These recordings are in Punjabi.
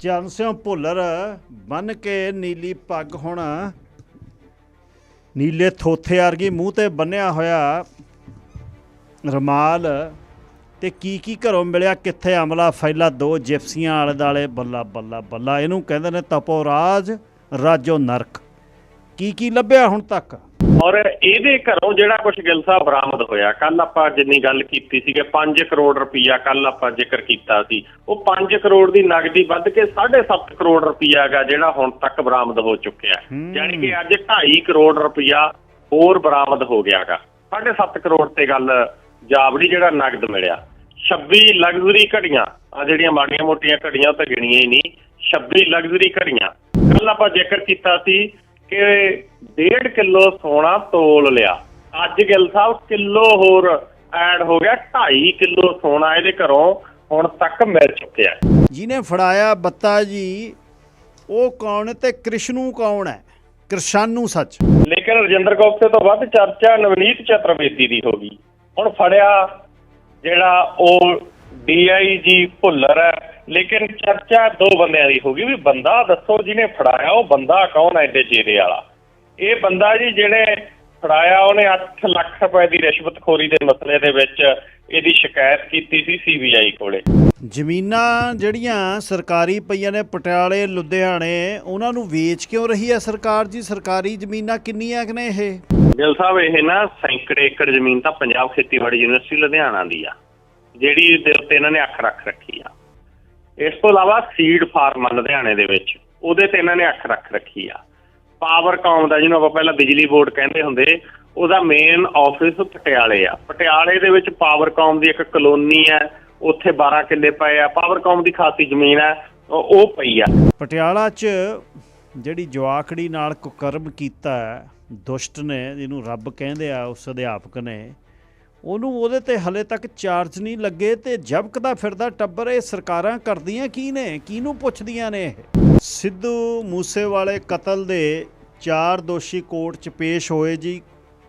ਚਰਨ ਸਿੰਘ ਭੁੱਲਰ, ਬੰਨ ਕੇ ਨੀਲੀ ਪੱਗ ਹੁਣ। ਨੀਲੇ ਥੋਥੇ ਵਰਗੀ ਮੂੰਹ ਤੇ ਬੰਨਿਆ ਹੋਇਆ ਰਮਾਲ। ਤੇ ਕੀ ਕੀ ਘਰੋਂ ਮਿਲਿਆ, ਕਿੱਥੇ ਅਮਲਾ ਫੈਲਾ, ਦੋ ਜਿਪਸੀਆਂ ਆਲੇ ਦਾਲੇ ਬੱਲਾ ਬੱਲਾ ਬੱਲਾ। ਇਹਨੂੰ ਕਹਿੰਦੇ ਨੇ ਤਪੋ ਰਾਜ ਰਾਜੋ ਨਰਕ। ਕੀ ਕੀ ਲੱਭਿਆ ਹੁਣ ਤੱਕ? ਔਰ ਇਹਦੇ ਘਰੋਂ ਜਿਹੜਾ ਕੁਝ ਗਿਲ ਸਾਹਿਬ ਬਰਾਮਦ ਹੋਇਆ ਕੱਲ ਆਪਾਂ ਜਿੰਨੀ ਗੱਲ ਕੀਤੀ ਸੀ ਕਿ 5 ਕਰੋੜ ਰੁਪਈਆ ਕੱਲ ਆਪਾਂ ਜ਼ਿਕਰ ਕੀਤਾ ਸੀ। ਉਹ 5 ਕਰੋੜ ਦੀ ਨਗਦੀ ਵੱਧ ਕੇ 7.5 ਕਰੋੜ ਰੁਪਈਆ ਹੈਗਾ ਜਿਹੜਾ ਹੁਣ ਤੱਕ ਬਰਾਮਦ ਹੋ ਚੁੱਕਿਆ। ਯਾਨੀ ਕਿ ਅੱਜ 2.5 ਕਰੋੜ ਰੁਪਈਆ ਹੋਰ ਬਰਾਮਦ ਹੋ ਗਿਆਗਾ 7.5 ਕਰੋੜ ਤੇ ਗੱਲ ਜਾਬੜੀ ਜਿਹੜਾ ਨਗਦ ਮਿਲਿਆ। 26 ਲਗਜ਼ਰੀ ਘੜੀਆਂ ਆ ਜਿਹੜੀਆਂ ਮਾੜੀਆਂ ਮੋਟੀਆਂ ਘੜੀਆਂ ਤਾਂ ਗਿਣੀਆਂ ਹੀ ਨਹੀਂ। 26 ਲਗਜ਼ਰੀ ਘੜੀਆਂ। ਕੱਲ ਆਪਾਂ ਜ਼ਿਕਰ ਕੀਤਾ ਸੀ ਕਿ 1.5 ਕਿਲੋ ਸੋਨਾ ਤੋਲ ਲਿਆ। ਅੱਜ ਗਿੱਲ ਸਾਹਿਬ ਕਿਲੋ ਹੋਰ ਐਡ ਹੋ ਗਿਆ 2.5 ਕਿਲੋ ਸੋਨਾ ਇਹਦੇ ਘਰੋਂ ਹੁਣ ਤੱਕ ਮਿਲ ਚੁੱਕਿਆ। ਜਿਹਨੇ ਫੜਾਇਆ ਬੱਤਾ ਜੀ ਉਹ ਕੌਣ ਤੇ ਕ੍ਰਿਸ਼ਨੂ ਕੌਣ ਹੈ? ਕ੍ਰਿਸ਼ਾਨੂ ਸੱਚ। ਲੇਕਿਨ ਰਜਿੰਦਰ ਗੋਪਤੇ ਤੋਂ ਵੱਧ ਚਰਚਾ ਨਵਨੀਤ ਚਤਰਵੇਦੀ ਦੀ ਹੋ ਗਈ। ਹੁਣ ਫੜਿਆ ਜਿਹੜਾ ਉਹ ਡੀਆਈਜੀ ਭੁੱਲਰ ਹੈ ਲੇਕਿਨ ਚਰਚਾ ਦੋ ਬੰਦਿਆਂ ਦੀ ਹੋ ਗਈ ਵੀ ਬੰਦਾ ਦੱਸੋ ਜਿਹਨੇ ਫੜਾਇਆ ਉਹ ਬੰਦਾ ਕੌਣ ਹੈ ਏਡੇ ਚਿਹਰੇ ਵਾਲਾ? ਇਹ ਬੰਦਾ ਜੀ ਜਿਹੜੇ ਫੜਾਇਆ ਉਹਨੇ 8 ਲੱਖ ਰੁਪਏ ਦੀ ਰਿਸ਼ਵਤਖੋਰੀ ਦੇ ਮਸਲੇ ਦੇ ਵਿੱਚ ਇਹਦੀ ਸ਼ਿਕਾਇਤ ਕੀਤੀ ਸੀ ਸੀਬੀਆਈ ਕੋਲੇ। ਜ਼ਮੀਨਾਂ ਜਿਹੜੀਆਂ ਸਰਕਾਰੀ ਪਈਆਂ ਨੇ ਪਟਿਆਲੇ ਲੁਧਿਆਣੇ ਉਹਨਾਂ ਨੂੰ ਵੇਚ ਕਿਉਂ ਰਹੀ ਹੈ ਸਰਕਾਰ ਜੀ? ਸਰਕਾਰੀ ਜ਼ਮੀਨਾਂ ਕਿੰਨੀਆਂ ਕਿ ਨੇ ਇਹ? ਗਿੱਲ ਸਾਹਿਬ ਇਹ ਨਾ ਸੈਂਕੜੇ ਏਕੜ ਜ਼ਮੀਨ ਤਾਂ ਪੰਜਾਬ ਖੇਤੀਬਾੜੀ ਯੂਨੀਵਰਸਿਟੀ ਲੁਧਿਆਣਾ ਦੀ ਆ ਜਿਹੜੀ ਦੇ ਉੱਤੇ ਇਹਨਾਂ ਨੇ ਅੱਖ ਰੱਖ ਰੱਖੀ ਆ। ਇਸ ਤੋਂ ਇਲਾਵਾ ਸੀਡ ਫਾਰਮ ਲੁਧਿਆਣੇ ਦੇ ਵਿੱਚ ਉਹਦੇ ਤੇ ਇਹਨਾਂ ਨੇ ਅੱਖ ਰੱਖ ਰੱਖੀ ਆ। ਪਾਵਰਕਾਮ ਦਾ ਜਿਹਨੂੰ ਆਪਾਂ ਪਹਿਲਾਂ ਬਿਜਲੀ ਬੋਰਡ ਕਹਿੰਦੇ ਹੁੰਦੇ, ਉਹਦਾ ਮੇਨ ਆਫਿਸ ਪਟਿਆਲੇ ਆ। ਪਟਿਆਲੇ ਦੇ ਵਿੱਚ ਪਾਵਰਕਾਮ ਦੀ ਇੱਕ ਕਲੋਨੀ ਹੈ, ਉੱਥੇ 12 ਕਿੱਲੇ ਪਏ ਆ। ਪਾਵਰਕਾਮ ਦੀ ਖਾਸੀ ਜ਼ਮੀਨ ਹੈ, ਉਹ ਪਈ ਆ। ਪਟਿਆਲਾ 'ਚ ਜਿਹੜੀ ਜਵਾਕੜੀ ਨਾਲ ਕੁਕਰਮ ਕੀਤਾ ਦੁਸ਼ਟ ਨੇ, ਜਿਹਨੂੰ ਰੱਬ ਕਹਿੰਦੇ ਆ, ਉਸ ਅਧਿਆਪਕ ਨੇ, ਉਹਨੂੰ ਉਹਦੇ ਤੇ ਹਲੇ ਤੱਕ ਚਾਰਜ ਨਹੀਂ ਲੱਗੇ ਤੇ ਜਬਕਦਾ ਫਿਰਦਾ ਟੱਬਰ ਇਹ ਸਰਕਾਰਾਂ ਕਰਦੀਆਂ ਕੀ ਨੇ? ਕਿਹਨੂੰ ਪੁੱਛਦੀਆਂ ਨੇ ਇਹ? ਸਿੱਧੂ ਮੂਸੇਵਾਲੇ ਕਤਲ ਦੇ ਚਾਰ ਦੋਸ਼ੀ ਕੋਰਟ 'ਚ ਪੇਸ਼ ਹੋਏ ਜੀ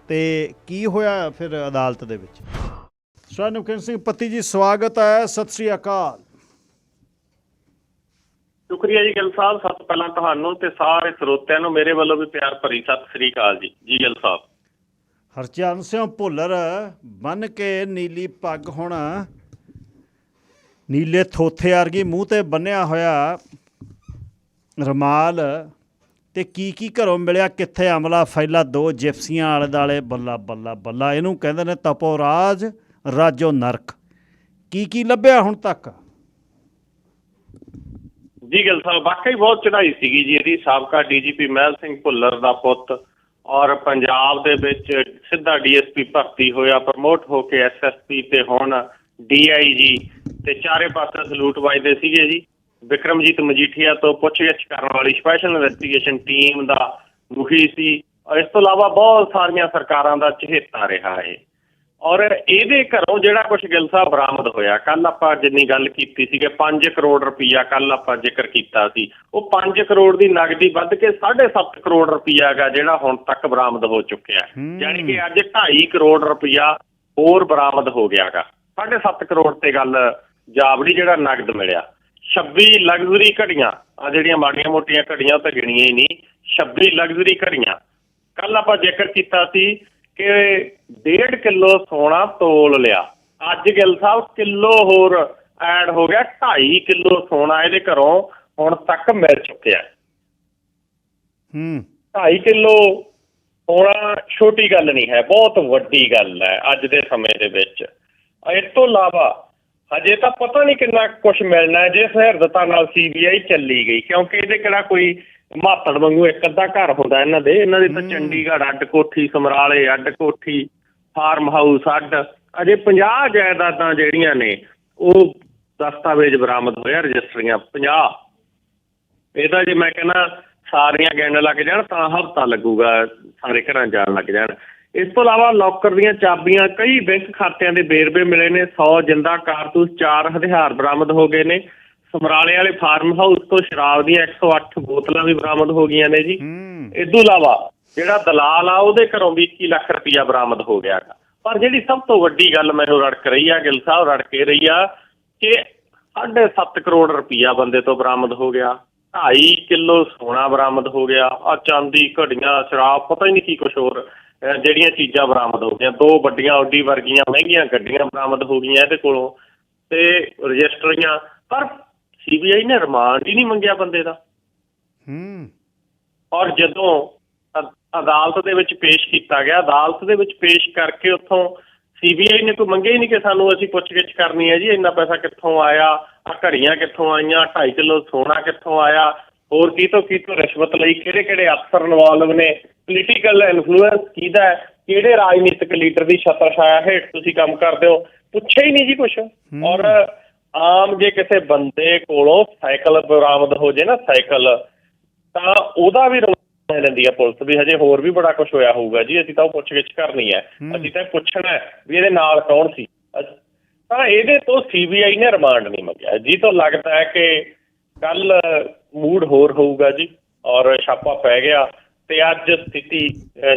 ਤੇ ਕੀ ਹੋਇਆ ਫਿਰ ਅਦਾਲਤ ਦੇ ਵਿੱਚ? ਸਵਰਨਮਕਰਨ ਸਿੰਘ ਪੱਤੀ ਜੀ ਸਵਾਗਤ ਹੈ ਸਤਿ ਸ੍ਰੀ ਅਕਾਲ। ਸ਼ੁਕਰੀਆ ਜੀ ਗਿੱਲ ਸਾਹਿਬ। ਸਭ ਤੋਂ ਪਹਿਲਾਂ ਤੁਹਾਨੂੰ ਤੇ ਸਾਰੇ ਸਰੋਤਿਆਂ ਨੂੰ ਮੇਰੇ ਵੱਲੋਂ ਵੀ ਪਿਆਰ ਭਰੀ ਸਤਿ ਸ੍ਰੀ ਅਕਾਲ ਜੀ। ਜੀ ਗਿੱਲ ਸਾਹਿਬ। ਹਰਚਰਨ ਸਿੰਘ ਭੁੱਲਰ ਬੰਨ ਕੇ ਨੀਲੀ ਪੱਗ ਹੁਣ ਨੀਲੇ ਥੋਥੇ ਵਰਗੀ ਮੂੰਹ ਤੇ ਬੰਨਿਆ ਹੋਇਆ ਰਮਾਲ ਤੇ ਕੀ ਕੀ ਘਰੋਂ ਮਿਲਿਆ, ਕਿੱਥੇ ਅਮਲਾ ਫੈਲਾ ਦੋ ਜਿਪਸੀਆਂ ਆਲੇ ਦਾਲੇ ਬੱਲਾ ਬੱਲਾ ਬੱਲਾ। ਇਹਨੂੰ ਕਹਿੰਦੇ ਨੇ ਤਪੋ ਰਾਜ ਰਾਜੋ ਨਰਕ। ਕੀ ਕੀ ਲੱਭਿਆ ਹੁਣ ਤੱਕ? ਜੀ, ਗਿੱਲ ਸਾਹਿਬ, ਵਾਕਈ ਬਹੁਤ ਚੜਾਈ ਸੀਗੀ ਜੀ ਇਹਦੀ। ਸਾਬਕਾ ਡੀਜੀਪੀ ਮਹਿਲ ਸਿੰਘ ਭੁੱਲਰ ਦਾ ਪੁੱਤ ਔਰ ਪੰਜਾਬ ਦੇ ਵਿੱਚ ਸਿੱਧਾ ਡੀਐਸਪੀ ਭਰਤੀ ਹੋਇਆ, ਪ੍ਰਮੋਟ ਹੋ ਕੇ ਐਸਐਸਪੀ ਤੇ ਹੁਣ ਡੀਆਈਜੀ। ਤੇ ਚਾਰੇ ਪਾਸੇ ਸਲੂਟ ਵੱਜਦੇ ਸੀਗੇ ਜੀ। ਵਿਕਰਮਜੀਤ ਮਜੀਠੀਆ ਤੋਂ ਪੁੱਛਗਿੱਛ ਕਰਨ ਵਾਲੀ ਸਪੈਸ਼ਲ ਇਨਵੈਸਟੀਗੇਸ਼ਨ ਟੀਮ ਦਾ ਮੁਖੀ ਸੀ। ਇਸ ਤੋਂ ਇਲਾਵਾ ਬਹੁਤ ਸਾਰੀਆਂ ਸਰਕਾਰਾਂ ਦਾ ਚਹੇਤਾ ਰਿਹਾ ਹੈ ਔਰ ਇਹਦੇ ਘਰੋਂ ਜਿਹੜਾ ਕੁਝ ਗਿੱਲ ਸਾਹਿਬ ਬਰਾਮਦ ਹੋਇਆ ਕੱਲ ਆਪਾਂ ਜਿੰਨੀ ਗੱਲ ਕੀਤੀ ਸੀ ਕਿ 5 ਕਰੋੜ ਰੁਪਈਆ ਕੱਲ ਆਪਾਂ ਜ਼ਿਕਰ ਕੀਤਾ ਸੀ। ਉਹ 5 ਕਰੋੜ ਦੀ ਨਗਦੀ ਵੱਧ ਕੇ 7.5 ਕਰੋੜ ਰੁਪਈਆ ਹੈਗਾ ਜਿਹੜਾ ਹੁਣ ਤੱਕ ਬਰਾਮਦ ਹੋ ਚੁੱਕਿਆ। ਯਾਨੀ ਕਿ ਅੱਜ 2.5 ਕਰੋੜ ਰੁਪਈਆ ਹੋਰ ਬਰਾਮਦ ਹੋ ਗਿਆਗਾ 7.5 ਕਰੋੜ ਤੇ ਗੱਲ ਜਾਬੜੀ ਜਿਹੜਾ ਨਗਦ ਮਿਲਿਆ। 26 ਲਗਜ਼ਰੀ ਘੜੀਆਂ। ਆ ਜਿਹੜੀਆਂ ਮਾੜੀਆਂ ਮੋਟੀਆਂ ਘੜੀਆਂ ਤਾਂ ਗਿਣੀਆਂ ਹੀ ਨਹੀਂ। 26 ਲਗਜ਼ਰੀ ਘੜੀਆਂ। ਕੱਲ ਆਪਾਂ ਜ਼ਿਕਰ ਕੀਤਾ ਸੀ ਕਿ 1.5 ਕਿਲੋ ਸੋਨਾ ਤੋਲ ਲਿਆ। ਅੱਜ ਗਿੱਲ ਸਾਹਿਬ ਕਿਲੋ ਹੋਰ ਐਡ ਹੋ ਗਿਆ 2.5 ਕਿਲੋ ਸੋਨਾ ਇਹਦੇ ਘਰੋਂ ਹੁਣ ਤੱਕ ਮਿਲ ਚੁੱਕਿਆ। ਹੈ। ਹੂੰ 2.5 ਕਿਲੋ ਹੋਣਾ ਛੋਟੀ ਗੱਲ ਨਹੀਂ ਹੈ ਬਹੁਤ ਵੱਡੀ ਗੱਲ ਹੈ ਅੱਜ ਦੇ ਸਮੇਂ ਦੇ ਵਿੱਚ। ਇਸ ਤੋਂ ਇਲਾਵਾ ਹਜੇ ਤਾਂ ਪਤਾ ਨਹੀਂ ਕਿੰਨਾ ਕੁਝ ਮਿਲਣਾ ਜੇ ਸਹਿਰਦਤਾ ਨਾਲ ਸੀਬੀਆਈ ਚੱਲੀ ਗਈ ਕਿਉਂਕਿ ਇਹਦੇ ਕਿਹੜਾ ਕੋਈ ਮਾਤੜ ਵਾਂਗੂ ਇੱਕ ਅੱਧਾ ਘਰ ਹੁੰਦਾ ਇਹਨਾਂ ਦੇ ਇਹਨਾਂ ਦੇ ਤਾਂ ਚੰਡੀਗੜ੍ਹ ਅੱਡ ਕੋਠੀ ਸਮਰਾਲੇ ਅੱਡ ਕੋਠੀ ਫਾਰਮ ਹਾਊਸ ਅੱਡ ਅਜੇ 50 ਜਾਇਦਾਦਾਂ ਜਿਹੜੀਆਂ ਨੇ ਉਹ ਦਸਤਾਵੇਜ਼ ਬਰਾਮਦ ਹੋਇਆ ਰਜਿਸਟਰੀਆਂ 50 ਇਹਦਾ ਜੇ ਮੈਂ ਕਹਿੰਦਾ ਸਾਰੀਆਂ ਗਿਣਨ ਲੱਗ ਜਾਣ ਤਾਂ ਹਫਤਾ ਲੱਗੂਗਾ ਸਾਰੇ ਘਰਾਂ ਜਾਣ ਲੱਗ ਜਾਣ। ਇਸ ਤੋਂ ਇਲਾਵਾ ਲੋਕਰ ਦੀਆਂ ਚਾਬੀਆਂ ਕਈ ਬੈਂਕ ਖਾਤਿਆਂ ਦੇ ਵੇਰਵੇ ਮਿਲੇ ਨੇ 100 ਜਿੰਦਾ ਕਾਰਤੂਸ 4 ਹਥਿਆਰ ਬਰਾਮਦ ਹੋ ਗਏ ਨੇ। ਸਮਰਾਲੇ ਵਾਲੇ ਫਾਰਮ ਹਾਊਸ ਤੋਂ ਸ਼ਰਾਬ ਦੀਆਂ 108 ਬੋਤਲਾਂ ਵੀ ਬਰਾਮਦ ਹੋ ਗਈਆਂ ਨੇ ਜੀ। ਇਸ ਤੋਂ ਇਲਾਵਾ ਜਿਹੜਾ ਦਲਾਲ ਆ ਉਹਦੇ ਘਰੋਂ ਵੀ 21 ਲੱਖ ਰੁਪਇਆ ਬਰਾਮਦ ਹੋ ਗਿਆ। ਪਰ ਜਿਹੜੀ ਸਭ ਤੋਂ ਵੱਡੀ ਗੱਲ ਮੈਨੂੰ ਰੜਕ ਰਹੀ ਆ ਗਿਲ ਸਾਹਿਬ ਰੜਕੇ ਰਹੀ ਆ ਕਿ 7.5 ਕਰੋੜ ਰੁਪਈਆ ਬੰਦੇ ਤੋਂ ਬਰਾਮਦ ਹੋ ਗਿਆ 2.5 ਕਿਲੋ ਸੋਨਾ ਬਰਾਮਦ ਹੋ ਗਿਆ ਆ ਚਾਂਦੀ ਘੜੀਆਂ ਸ਼ਰਾਬ ਪਤਾ ਹੀ ਨਹੀਂ ਕੀ ਕੁਝ ਹੋਰ। ਜਿਹੜੀਆਂ ਚੀਜ਼ਾਂ ਬਰਾਮਦ ਹੋ ਗਈਆਂ ਦੋ ਵੱਡੀਆਂ ਆਡੀ ਵਰਗੀਆਂ ਮਹਿੰਗੀਆਂ ਗੱਡੀਆਂ ਬਰਾਮਦ ਹੋ ਗਈਆਂ ਇਹਦੇ ਕੋਲੋਂ ਤੇ ਰਜਿਸਟਰੀਆਂ ਪਰ ਸੀਬੀਆਈ ਨੇ ਰਿਮਾਂਡ ਹੀ ਨਹੀਂ ਮੰਗਿਆ ਬੰਦੇ ਦਾ। ਹੂੰ। ਔਰ ਜਦੋਂ ਅਦ- ਅਦਾਲਤ ਦੇ ਵਿੱਚ ਪੇਸ਼ ਕੀਤਾ ਗਿਆ ਅਦਾਲਤ ਦੇ ਵਿੱਚ ਪੇਸ਼ ਕਰਕੇ ਉੱਥੋਂ ਸੀਬੀਆਈ ਨੇ ਕੋਈ ਮੰਗਿਆ ਹੀ ਨਹੀਂ ਕਿ ਸਾਨੂੰ ਅਸੀਂ ਪੁੱਛਗਿੱਛ ਕਰਨੀ ਹੈ ਜੀ ਇੰਨਾ ਪੈਸਾ ਕਿੱਥੋਂ ਆਇਆ ਆ ਘੜੀਆਂ ਕਿੱਥੋਂ ਆਈਆਂ 2.5 ਕਿਲੋ ਸੋਨਾ ਕਿੱਥੋਂ ਆਇਆ ਹੋਰ ਕੀ ਤੋਂ ਕੀ ਤੋਂ ਰਿਸ਼ਵਤ ਲਈ ਕਿਹੜੇ ਕਿਹੜੇ ਅਫਸਰ ਇਨਵੋਲਵ ਨੇ ਪੋਲੀਟੀਕਲ ਇਨਫਲੂਐਂਸ ਕਿਹਦਾ ਹੈ ਕਿਹੜੇ ਰਾਜਨੀਤਿਕ ਲੀਡਰ ਦੀ ਛਤਰ ਛਾਇਆ ਹੇਠ ਤੁਸੀਂ ਕੰਮ ਕਰਦੇ ਹੋ ਪੁੱਛਿਆ ਹੀ ਨਹੀਂ ਜੀ ਕੁਛ। ਔਰ ਆਮ ਜੇ ਕਿਸੇ ਬੰਦੇ ਕੋਲੋਂ ਸਾਈਕਲ ਬਰਾਮਦ ਹੋ ਜੇ ਨਾ ਸਾਈਕਲ ਤਾਂ ਉਹਦਾ ਵੀ ਰੌਲਾ ਲੈਂਦੀ ਆ ਪੁਲਿਸ ਵੀ ਹਜੇ ਹੋਰ ਵੀ ਬੜਾ ਕੁਝ ਹੋਇਆ ਹੋਊਗਾ ਜੀ ਅਸੀਂ ਤਾਂ ਉਹ ਪੁੱਛਗਿੱਛ ਕਰਨੀ ਹੈ। ਅਸੀਂ ਤਾਂ ਪੁੱਛਣਾ ਹੈ ਵੀ ਇਹਦੇ ਨਾਲ ਕੌਣ ਸੀ। ਤਾਂ ਇਹਦੇ ਤੋਂ ਸੀਬੀਆਈ ਨੇ ਰਿਮਾਂਡ ਨਹੀਂ ਮੰਗਿਆ। ਜੀ ਤੋਂ ਲੱਗਦਾ ਹੈ ਕਿ ਕੱਲ ਮੂਡ ਹੋਰ ਹੋਊਗਾ ਜੀ ਔਰ ਛਾਪਾ ਪੈ ਗਿਆ ਤੇ ਅੱਜ ਸਥਿਤੀ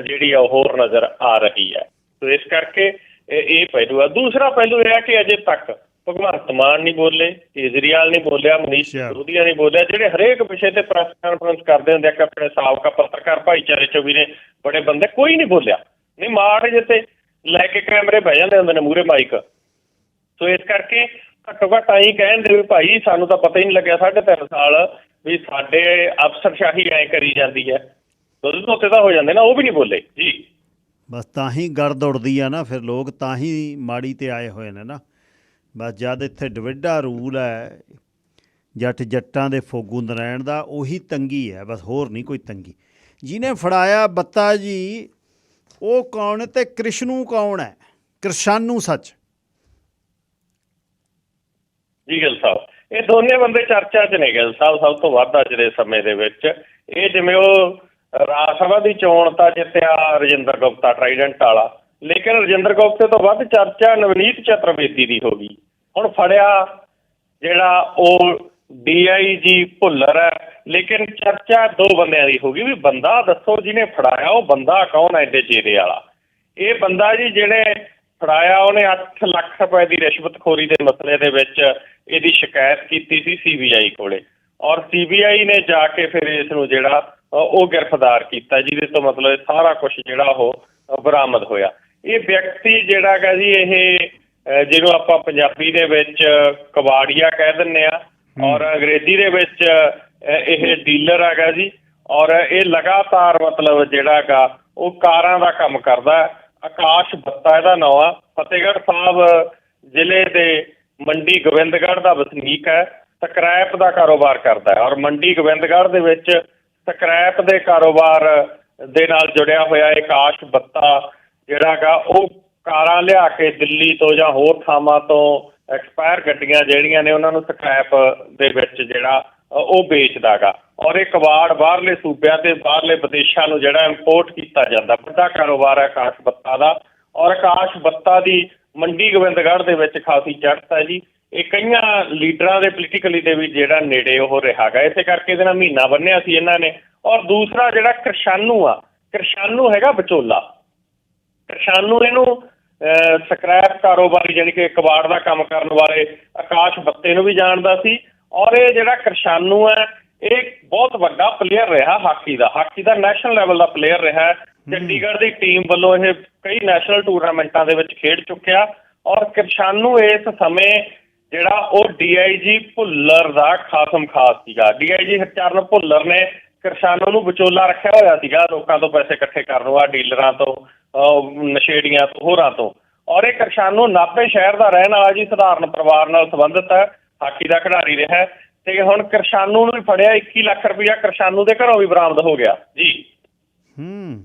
ਜਿਹੜੀ ਆ ਹੋਰ ਨਜ਼ਰ ਆ ਰਹੀ ਹੈ। ਸੋ ਇਸ ਕਰਕੇ ਇਹ ਪਹਿਲੂ ਆ। ਦੂਸਰਾ ਪਹਿਲੂ ਇਹ ਹੈ ਕਿ ਅਜੇ ਤੱਕ ਭਗਵੰਤ ਮਾਨ ਨਹੀਂ ਬੋਲੇ ਕੇਜਰੀਵਾਲ ਨਹੀਂ ਬੋਲਿਆ ਮਨੀਸ਼। ਸਿਸੋਦੀਆ ਨਹੀਂ ਬੋਲਿਆ। ਜਿਹੜੇ ਹਰੇਕ ਵਿਸ਼ੇ ਤੇ ਪ੍ਰੈਸ ਕਾਨਫਰੰਸ ਕਰਦੇ ਹੁੰਦੇ ਆ ਕਿ ਆਪਣੇ ਸਾਬਕਾ ਪੱਤਰਕਾਰ ਭਾਈਚਾਰੇ ਚੋਂ ਵੀ ਨੇ ਬੜੇ ਬੰਦੇ ਕੋਈ ਨਹੀਂ ਬੋਲਿਆ। ਨਹੀਂ ਮਾੜ ਜਿੱਤੇ ਲੈ ਕੇ ਕੈਮਰੇ ਬਹਿ ਜਾਂਦੇ ਹੁੰਦੇ ਨੇ ਮੂਰੇ ਮਾਈਕ। ਸੋ ਇਸ ਕਰਕੇ ਘੱਟੋ ਘੱਟ ਆਈ ਕਹਿੰਦੇ ਵੀ ਭਾਈ ਸਾਨੂੰ ਤਾਂ ਪਤਾ ਹੀ ਨਹੀਂ ਲੱਗਿਆ ਸਾਢੇ ਤਿੰਨ ਸਾਲ ਵੀ ਸਾਡੇ ਅਫਸਰਸ਼ਾਹੀ ਐ ਕਰੀ ਜਾਂਦੀ ਹੈ। ਦੁੱਧ ਧੋਤੇ ਤਾਂ ਹੋ ਜਾਂਦੇ ਨਾ ਉਹ ਵੀ ਨਹੀਂ ਬੋਲੇ। ਜੀ। ਬਸ ਤਾਂ ਹੀ ਗਰਦ ਉੜਦੀ ਆ ਨਾ ਫਿਰ ਲੋਕ ਤਾਂ ਹੀ ਮਾੜੀ ਤੇ ਆਏ ਹੋਏ ਨੇ ਨਾ। ਬਸ ਜਦ ਇੱਥੇ ਡਵਿੱਡਾ ਰੂਲ ਹੈ ਜੱਟ ਜੱਟਾਂ ਦੇ ਫੋਗੂ ਨਰਾਇਣ ਦਾ ਉਹੀ ਤੰਗੀ ਹੈ। ਬਸ ਹੋਰ ਨਹੀਂ ਕੋਈ ਤੰਗੀ। ਜਿਹਨੇ ਫੜਾਇਆ ਬੱਤਾ ਜੀ ਉਹ ਕੌਣ ਤੇ ਕ੍ਰਿਸ਼ਨੂ ਕੌਣ ਹੈ? ਕ੍ਰਿਸ਼ਾਨੂ ਸੱਚ। ਜੀ ਗਿੱਲ ਸਾਹਿਬ। ਇਹ ਦੋਨੇ ਬੰਦੇ ਚਰਚਾ 'ਚ ਨੇ ਗਿੱਲ ਸਾਹਿਬ ਸਭ ਤੋਂ ਵੱਧ ਅੱਜ ਦੇ ਸਮੇਂ ਦੇ ਵਿੱਚ। ਇਹ ਜਿਵੇਂ ਉਹ ਰਾਜ ਸਭਾ ਦੀ ਚੋਣ ਤਾਂ ਜਿੱਤਿਆ ਰਜਿੰਦਰ ਗੁਪਤਾ, ਟ੍ਰਾਈਡੈਂਟ ਵਾਲਾ। ਲੇਕਿਨ ਰਜਿੰਦਰ ਗੁਪਤੇ ਤੋਂ ਵੱਧ ਚਰਚਾ ਨਵਨੀਤ ਚਤੁਰਵੇਦੀ ਦੀ ਹੋ ਗਈ। ਹੁਣ ਫੜਿਆ ਜਿਹੜਾ ਉਹ ਡੀਆਈਜੀ ਭੁੱਲਰ ਹੈ, ਲੇਕਿਨ ਚਰਚਾ ਦੋ ਬੰਦਿਆਂ ਦੀ ਹੋ ਗਈ ਵੀ ਬੰਦਾ ਦੱਸੋ ਜਿਹਨੇ ਫੜਾਇਆ, ਉਹ ਬੰਦਾ ਕੌਣ ਹੈ ਏਡੇ ਚਿਹਰੇ ਵਾਲਾ? ਇਹ ਬੰਦਾ ਜੀ ਜਿਹੜੇ ਫੜਾਇਆ ਉਹਨੇ 8 ਲੱਖ ਰੁਪਏ ਦੀ ਰਿਸ਼ਵਤਖੋਰੀ ਦੇ ਮਸਲੇ ਦੇ ਵਿੱਚ ਇਹਦੀ ਸ਼ਿਕਾਇਤ ਕੀਤੀ ਸੀ ਸੀਬੀਆਈ ਕੋਲੇ। ਔਰ ਸੀਬੀਆਈ ਨੇ ਜਾ ਕੇ ਫਿਰ ਇਸ ਨੂੰ ਜਿਹੜਾ ਉਹ ਗ੍ਰਿਫਤਾਰ ਕੀਤਾ ਜਿਹਦੇ ਤੋਂ ਮਤਲਬ ਇਹ ਸਾਰਾ ਕੁਝ ਜਿਹੜਾ ਉਹ ਬਰਾਮਦ ਹੋਇਆ। ਇਹ ਵਿਅਕਤੀ ਜਿਹੜਾ ਹੈਗਾ ਜੀ ਇਹ ਜਿਹਨੂੰ ਆਪਾਂ ਪੰਜਾਬੀ ਦੇ ਵਿੱਚ ਕਬਾੜੀਆ ਕਹਿ ਦਿੰਨੇ ਆ ਔਰ ਅੰਗਰੇਜ਼ੀ ਦੇ ਵਿੱਚ ਇਹ ਡੀਲਰ ਹੈਗਾ ਜੀ ਔਰ ਇਹ ਲਗਾਤਾਰ ਮਤਲਬ ਜਿਹੜਾ ਹੈਗਾ ਉਹ ਕਾਰਾਂ ਦਾ ਕੰਮ ਕਰਦਾ ਹੈ। ਆਕਾਸ਼ ਬੱਤਾ ਇਹਦਾ ਨਾਮ ਆ। ਫਤਿਹਗੜ੍ਹ ਸਾਹਿਬ ਜ਼ਿਲ੍ਹੇ ਦੇ ਮੰਡੀ ਗੋਬਿੰਦਗੜ੍ਹ ਦਾ ਵਸਨੀਕ ਹੈ। ਸਕ੍ਰੈਪ ਦਾ ਕਾਰੋਬਾਰ ਕਰਦਾ ਹੈ ਔਰ ਮੰਡੀ ਗੋਬਿੰਦਗੜ੍ਹ ਦੇ ਵਿੱਚ ਸਕ੍ਰੈਪ ਦੇ ਕਾਰੋਬਾਰ ਦੇ ਨਾਲ ਜੁੜਿਆ ਹੋਇਆ ਆਕਾਸ਼ ਬੱਤਾ ਜਿਹੜਾ ਹੈਗਾ ਉਹ ਕਾਰਾਂ ਲਿਆ ਕੇ ਦਿੱਲੀ ਤੋਂ ਜਾਂ ਹੋਰ ਥਾਵਾਂ ਤੋਂ ਐਕਸਪਾਇਰ ਗੱਡੀਆਂ ਜਿਹੜੀਆਂ ਨੇ ਉਹਨਾਂ ਨੂੰ ਸਕ੍ਰੈਪ ਦੇ ਵਿੱਚ ਜਿਹੜਾ ਅ, ਉਹ ਵੇਚਦਾਗਾ। ਔਰ ਇਹ ਕਬਾੜ ਬਾਹਰਲੇ ਸੂਬਿਆਂ ਤੇ ਬਾਹਰਲੇ ਵਿਦੇਸ਼ਾਂ ਨੂੰ ਜਿਹੜਾ ਇੰਪੋਰਟ ਕੀਤਾ ਜਾਂਦਾ। ਵੱਡਾ ਕਾਰੋਬਾਰ ਹੈ ਆਕਾਸ਼ ਬੱਤਾ ਦਾ। ਔਰ ਆਕਾਸ਼ ਬੱਤਾ ਦੀ ਮੰਡੀ ਗੋਬਿੰਦਗੜ੍ਹ ਦੇ ਵਿੱਚ ਖਾਸੀ ਚੜ੍ਹਤ ਹੈ ਜੀ। ਇਹ ਕਈਆਂ ਲੀਡਰਾਂ ਦੇ ਪੋਲੀਟੀਕਲੀ ਦੇ ਵੀ ਜਿਹੜਾ ਨੇੜੇ ਉਹ ਰਿਹਾਗਾ ਇਸੇ ਕਰਕੇ ਇਹਦੇ ਨਾਲ ਮਹੀਨਾ ਬੰਨਿਆ ਸੀ ਇਹਨਾਂ ਨੇ। ਔਰ ਦੂਸਰਾ ਜਿਹੜਾ ਕਿਰਸ਼ਾਨੂ ਆ ਕਿਰਸ਼ਾਨੂ ਹੈਗਾ ਵਿਚੋਲਾ। ਕਿਰਸ਼ਾਨੂ ਇਹਨੂੰ ਅਹ, ਸਕ੍ਰੈਪ ਕਾਰੋਬਾਰੀ ਜਾਨੀ ਕਿ ਕਬਾੜ ਦਾ ਕੰਮ ਕਰਨ ਵਾਲੇ ਆਕਾਸ਼ ਬੱਤੇ ਨੂੰ ਵੀ ਜਾਣਦਾ ਸੀ। ਔਰ ਇਹ ਜਿਹੜਾ ਕਿਰਸ਼ਾਨੂ ਹੈ ਇਹ ਬਹੁਤ ਵੱਡਾ ਪਲੇਅਰ ਰਿਹਾ ਹਾਕੀ ਦਾ। ਹਾਕੀ ਦਾ ਨੈਸ਼ਨਲ ਲੈਵਲ ਦਾ ਪਲੇਅਰ ਰਿਹਾ। ਚੰਡੀਗੜ੍ਹ ਦੀ ਟੀਮ ਵੱਲੋਂ ਇਹ ਕਈ ਨੈਸ਼ਨਲ ਟੂਰਨਾਮੈਂਟਾਂ ਦੇ ਵਿੱਚ ਖੇਡ ਚੁੱਕਿਆ। ਔਰ ਕਿਰਸ਼ਾਨੂ ਇਸ ਸਮੇਂ ਜਿਹੜਾ ਉਹ ਡੀਆਈਜੀ ਭੁੱਲਰ ਦਾ ਖਾਸਮ ਖਾਸ ਸੀਗਾ। ਡੀਆਈਜੀ ਹਰਚਰਨ ਭੁੱਲਰ ਨੇ ਕਿਰਸਾਨਾਂ ਨੂੰ ਵਿਚੋਲਾ ਰੱਖਿਆ ਹੋਇਆ ਸੀਗਾ। ਲੋਕਾਂ ਤੋਂ ਪੈਸੇ ਇਕੱਠੇ ਕਰਨ ਵਾਲਾ ਡੀਲਰਾਂ ਤੋਂ ਨਸ਼ੇੜੀਆਂ ਤੋਂ ਹੋਰਾਂ ਤੋਂ। ਔਰ ਇਹ ਕਿਰਸਾਨੂ ਨਾਭੇ ਸ਼ਹਿਰ ਦਾ ਰਹਿਣ ਵਾਲਾ ਜੀ ਸਧਾਰਨ ਪਰਿਵਾਰ ਨਾਲ ਸੰਬੰਧਿਤ ਹੈ। ਹਾਕੀ ਦਾ ਖਿਡਾਰੀ ਰਿਹਾ ਹੈ। ਤੇ ਹੁਣ ਕਿਰਸਾਨੂ ਨੂੰ ਵੀ ਫੜਿਆ 21 ਲੱਖ ਰੁਪਇਆ ਕਿਰਸਾਨੂ ਦੇ ਘਰੋਂ ਵੀ ਬਰਾਮਦ ਹੋ ਗਿਆ। ਜੀ। ਹੂੰ।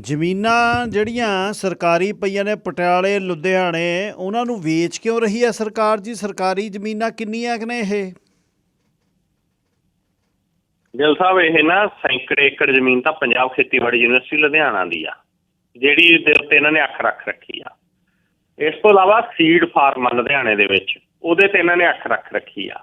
ਜ਼ਮੀਨਾਂ ਜਿਹੜੀਆਂ ਸਰਕਾਰੀ ਪਈਆਂ ਨੇ ਪਟਿਆਲੇ ਲੁਧਿਆਣੇ ਉਹਨਾਂ ਨੂੰ ਵੇਚ ਕਿਉਂ ਰਹੀ ਹੈ ਸਰਕਾਰ ਜੀ? ਸਰਕਾਰੀ ਜ਼ਮੀਨਾਂ ਕਿੰਨੀਆਂ ਕੁ ਨੇ ਇਹ? ਗਿੱਲ ਸਾਹਿਬ ਇਹ ਨਾ ਸੈਂਕੜੇ ਏਕੜ ਜ਼ਮੀਨ ਤਾਂ ਪੰਜਾਬ ਖੇਤੀਬਾੜੀ ਯੂਨੀਵਰਸਿਟੀ ਲੁਧਿਆਣਾ ਦੀ ਆ ਜਿਹੜੀ ਦੇ ਉੱਤੇ ਇਹਨਾਂ ਨੇ ਅੱਖ ਰੱਖ ਰੱਖੀ ਆ। ਇਸ ਤੋਂ ਇਲਾਵਾ ਸੀਡ ਫਾਰਮ ਲੁਧਿਆਣੇ ਦੇ ਵਿੱਚ। ਉਹਦੇ ਤੇ ਇਹਨਾਂ ਨੇ ਅੱਖ ਰੱਖ ਰੱਖੀ ਆ।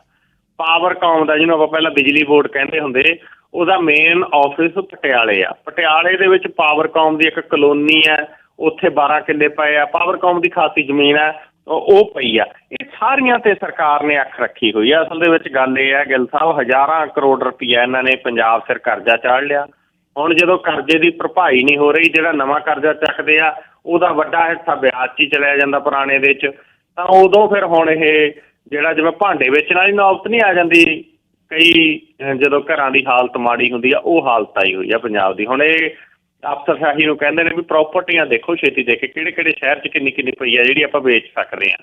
ਪਾਵਰਕਾਮ ਦਾ, ਜਿਹਨੂੰ ਆਪਾਂ ਪਹਿਲਾਂ ਬਿਜਲੀ ਬੋਰਡ ਕਹਿੰਦੇ ਹੁੰਦੇ, ਉਹਦਾ ਮੇਨ ਆਫਿਸ ਪਟਿਆਲੇ ਆ। ਪਟਿਆਲੇ ਦੇ ਵਿੱਚ ਪਾਵਰਕਾਮ ਦੀ ਇੱਕ ਕਲੋਨੀ ਹੈ ਉੱਥੇ 12 ਕਿੱਲੇ ਪਏ ਆ। ਪਾਵਰਕਾਮ ਦੀ ਖਾਸੀ ਜ਼ਮੀਨ ਹੈ ਉਹ ਪਈ ਆ। ਇਹ ਸਾਰੀਆਂ ਤੇ ਸਰਕਾਰ ਨੇ ਅੱਖ ਰੱਖੀ ਹੋਈ ਆ। ਅਸਲ ਦੇ ਵਿੱਚ ਗੱਲ ਇਹ ਹੈ ਗਿੱਲ ਸਾਹਿਬ, ਹਜ਼ਾਰਾਂ ਕਰੋੜ ਰੁਪਈਆ ਇਹਨਾਂ ਨੇ ਪੰਜਾਬ ਸਿਰ ਕਰਜ਼ਾ ਚਾੜ ਲਿਆ। ਹੁਣ ਜਦੋਂ ਕਰਜ਼ੇ ਦੀ ਭਰਪਾਈ ਨਹੀਂ ਹੋ ਰਹੀ, ਜਿਹੜਾ ਨਵਾਂ ਕਰਜ਼ਾ ਚੱਕਦੇ ਆ, ਉਹਦਾ ਵੱਡਾ ਹਿੱਸਾ ਵਿਆਜ 'ਚ ਹੀ ਚਲਿਆ ਜਾਂਦਾ ਪੁਰਾਣੇ ਦੇ ਵਿੱਚ। ਤਾਂ ਉਦੋਂ ਫਿਰ ਹੁਣ ਇਹ ਜਿਹੜਾ ਜਿਵੇਂ ਭਾਂਡੇ ਵੇਚਣ ਵਾਲੀ ਨੌਬਤ ਨਹੀਂ ਆ ਜਾਂਦੀ, ਕਈ ਜਦੋਂ ਘਰਾਂ ਦੀ ਹਾਲਤ ਮਾੜੀ ਹੁੰਦੀ ਆ, ਉਹ ਹਾਲਤ ਆਈ ਹੋਈ ਆ ਪੰਜਾਬ ਦੀ। ਹੁਣ ਇਹ ਅਫਸਰਸ਼ਾਹੀ ਨੂੰ ਕਹਿੰਦੇ ਨੇ ਵੀ ਪ੍ਰਾਪਰਟੀਆਂ ਦੇਖੋ ਛੇਤੀ ਦੇ ਕੇ ਕਿਹੜੇ ਕਿਹੜੇ ਸ਼ਹਿਰ 'ਚ ਕਿੰਨੀ ਕਿੰਨੀ ਪਈ ਆ ਜਿਹੜੀ ਆਪਾਂ ਵੇਚ ਸਕਦੇ ਆ।